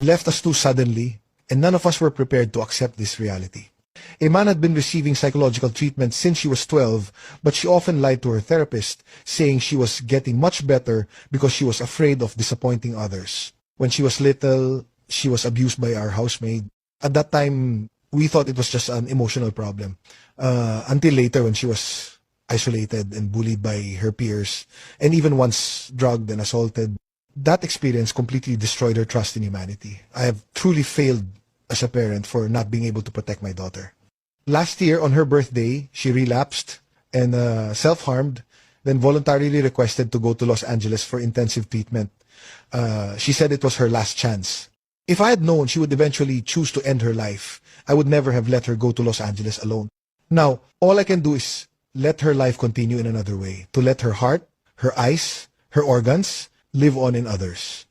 left us too suddenly, and none of us were prepared to accept this reality. Iman had been receiving psychological treatment since she was 12, but she often lied to her therapist, saying she was getting much better because she was afraid of disappointing others. When she was little, she was abused by our housemaid. At that time, we thought it was just an emotional problem. Uh, until later when she was isolated and bullied by her peers, and even once drugged and assaulted. That experience completely destroyed her trust in humanity. I have truly failed as a parent for not being able to protect my daughter. Last year, on her birthday, she relapsed and uh, self-harmed, then voluntarily requested to go to Los Angeles for intensive treatment. Uh, she said it was her last chance. If I had known she would eventually choose to end her life, I would never have let her go to Los Angeles alone. Now, all I can do is let her life continue in another way, to let her heart, her eyes, her organs live on in others.